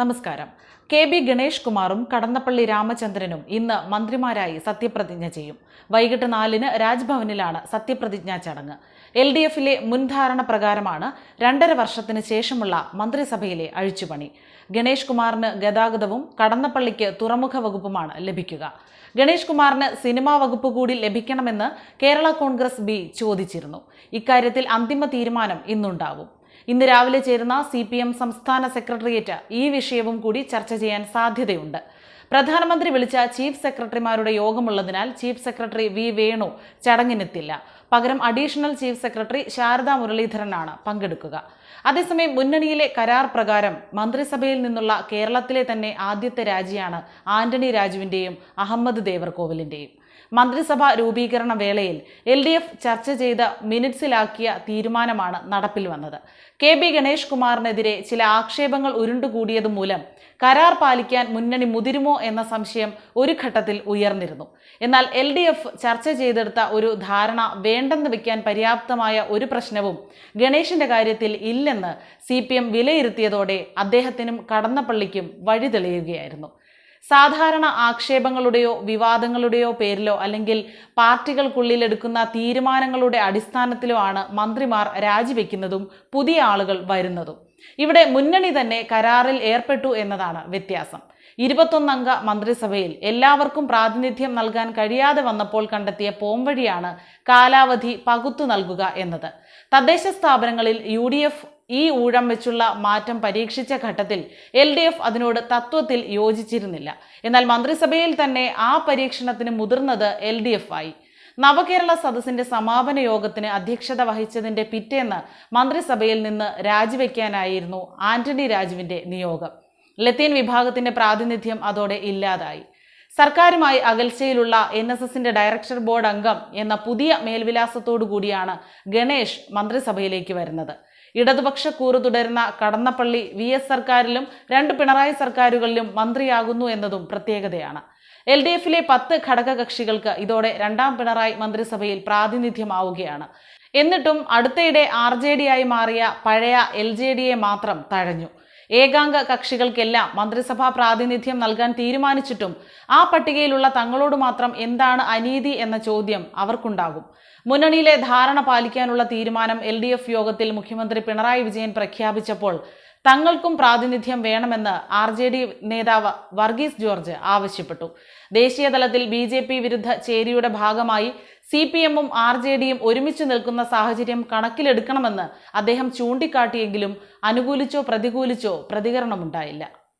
നമസ്കാരം. K B Ganesh കുമാറും കടന്നപ്പള്ളി രാമചന്ദ്രനും ഇന്ന് മന്ത്രിമാരായി സത്യപ്രതിജ്ഞ ചെയ്യും. വൈകിട്ട് നാലിന് രാജ്ഭവനിലാണ് സത്യപ്രതിജ്ഞാ ചടങ്ങ്. എൽ ഡി എഫിലെ മുൻധാരണ പ്രകാരമാണ് രണ്ടര വർഷത്തിന് ശേഷമുള്ള മന്ത്രിസഭയിലെ അഴിച്ചുപണി. ഗണേഷ് കുമാറിന് ഗതാഗതവും കടന്നപ്പള്ളിക്ക് തുറമുഖ വകുപ്പുമാണ് ലഭിക്കുക. ഗണേഷ് കുമാറിന് സിനിമാ വകുപ്പ് കൂടി ലഭിക്കണമെന്ന് കേരള കോൺഗ്രസ് ബി ചോദിച്ചിരുന്നു. ഇക്കാര്യത്തിൽ അന്തിമ തീരുമാനം ഇന്നുണ്ടാവും. ഇന്ന് രാവിലെ ചേരുന്ന സി സംസ്ഥാന സെക്രട്ടേറിയറ്റ് ഈ വിഷയവും കൂടി ചർച്ച ചെയ്യാൻ സാധ്യതയുണ്ട്. പ്രധാനമന്ത്രി വിളിച്ച ചീഫ് സെക്രട്ടറിമാരുടെ യോഗമുള്ളതിനാൽ ചീഫ് സെക്രട്ടറി വി വേണു ചടങ്ങിനെത്തില്ല. പകരം അഡീഷണൽ ചീഫ് സെക്രട്ടറി ശാരദാ മുരളീധരനാണ് പങ്കെടുക്കുക. അതേസമയം മുന്നണിയിലെ കരാർ പ്രകാരം മന്ത്രിസഭയിൽ നിന്നുള്ള കേരളത്തിലെ തന്നെ ആദ്യത്തെ രാജിയാണ് ആന്റണി രാജുവിന്റെയും അഹമ്മദ് ദേവർകോവിലിന്റെയും. മന്ത്രിസഭാ രൂപീകരണ വേളയിൽ എൽ ഡി എഫ് ചർച്ച ചെയ്ത് മിനിറ്റ്സിലാക്കിയ തീരുമാനമാണ് നടപ്പിൽ വന്നത്. കെ ബി ഗണേഷ് കുമാറിനെതിരെ ചില ആക്ഷേപങ്ങൾ ഉരുണ്ടുകൂടിയത് മൂലം കരാർ പാലിക്കാൻ മുന്നണി മുതിരുമോ എന്ന സംശയം ഒരു ഘട്ടത്തിൽ ഉയർന്നിരുന്നു. എന്നാൽ എൽ ഡി എഫ് ചർച്ച ചെയ്തെടുത്ത ഒരു ധാരണ വേണ്ടെന്ന് വെക്കാൻ പര്യാപ്തമായ ഒരു പ്രശ്നവും ഗണേഷിന്റെ കാര്യത്തിൽ ഇല്ലെന്ന് സി വിലയിരുത്തിയതോടെ അദ്ദേഹത്തിനും കടന്നപ്പള്ളിക്കും വഴി തെളിയുകയായിരുന്നു. സാധാരണ ആക്ഷേപങ്ങളുടെയോ വിവാദങ്ങളുടെയോ പേരിലോ അല്ലെങ്കിൽ പാർട്ടികൾക്കുള്ളിൽ എടുക്കുന്ന തീരുമാനങ്ങളുടെ അടിസ്ഥാനത്തിലോ ആണ് മന്ത്രിമാർ രാജിവെക്കുന്നതും പുതിയ ആളുകൾ വരുന്നതും. ഇവിടെ മുന്നണി തന്നെ കരാറിൽ ഏർപ്പെട്ടു എന്നതാണ് വ്യത്യാസം. ഇരുപത്തൊന്നംഗ മന്ത്രിസഭയിൽ എല്ലാവർക്കും പ്രാതിനിധ്യം നൽകാൻ കഴിയാതെ വന്നപ്പോൾ കണ്ടെത്തിയ പോംവഴിയാണ് കാലാവധി പകുത്തു നൽകുക എന്നത്. തദ്ദേശ സ്ഥാപനങ്ങളിൽ യു ഈ ഊഴം വെച്ചുള്ള മാറ്റം പരീക്ഷിച്ച ഘട്ടത്തിൽ എൽ ഡി എഫ് അതിനോട് തത്വത്തിൽ യോജിച്ചിരുന്നില്ല. എന്നാൽ മന്ത്രിസഭയിൽ തന്നെ ആ പരീക്ഷണത്തിന് മുതിർന്നത് എൽ ഡി എഫ് ആയി. നവകേരള സദസ്സിന്റെ സമാപന യോഗത്തിന് അധ്യക്ഷത വഹിച്ചതിന്റെ പിറ്റേന്ന് മന്ത്രിസഭയിൽ നിന്ന് രാജിവെക്കാനായിരുന്നു ആന്റണി രാജുവിന്റെ നിയോഗം. ലത്തീൻ വിഭാഗത്തിന്റെ പ്രാതിനിധ്യം അതോടെ ഇല്ലാതായി. സർക്കാരുമായി അകൽച്ചയിലുള്ള എൻ എസ് എസിന്റെ ഡയറക്ടർ ബോർഡ് അംഗം എന്ന പുതിയ മേൽവിലാസത്തോടു കൂടിയാണ് ഗണേഷ് മന്ത്രിസഭയിലേക്ക് വരുന്നത്. ഇടതുപക്ഷ കൂറു തുടരുന്ന കടന്നപ്പള്ളി വി എസ് സർക്കാരിലും രണ്ട് പിണറായി സർക്കാരുകളിലും മന്ത്രിയാകുന്നു എന്നതും പ്രത്യേകതയാണ്. എൽ ഡി എഫിലെ പത്ത് ഘടകകക്ഷികൾക്ക് ഇതോടെ രണ്ടാം പിണറായി മന്ത്രിസഭയിൽ പ്രാതിനിധ്യമാവുകയാണ്. എന്നിട്ടും അടുത്തയിടെ ആർ ജെ ഡി ആയി മാറിയ പഴയ എൽ ജെ ഡിയെ മാത്രം തഴഞ്ഞു. ഏകാംഗ കക്ഷികൾക്കെല്ലാം മന്ത്രിസഭാ പ്രാതിനിധ്യം നൽകാൻ തീരുമാനിച്ചിട്ടും ആ പട്ടികയിലുള്ള തങ്ങളോട് മാത്രം എന്താണ് അനീതി എന്ന ചോദ്യം അവർക്കുണ്ടാകും. മുന്നണിയിലെ ധാരണ പാലിക്കാനുള്ള തീരുമാനം എൽ ഡി എഫ് യോഗത്തിൽ മുഖ്യമന്ത്രി പിണറായി വിജയൻ പ്രഖ്യാപിച്ചപ്പോൾ തങ്ങൾക്കും പ്രാതിനിധ്യം വേണമെന്ന് ആർ ജെ ഡി നേതാവ് വർഗീസ് ജോർജ് ആവശ്യപ്പെട്ടു. ദേശീയതലത്തിൽ ബി ജെ പി വിരുദ്ധ ചേരിയുടെ ഭാഗമായി സി പി എമ്മും ആർ ജെ ഡിയും ഒരുമിച്ച് നിൽക്കുന്ന സാഹചര്യം കണക്കിലെടുക്കണമെന്ന് അദ്ദേഹം ചൂണ്ടിക്കാട്ടിയെങ്കിലും അനുകൂലിച്ചോ പ്രതികൂലിച്ചോ പ്രതികരണമുണ്ടായില്ല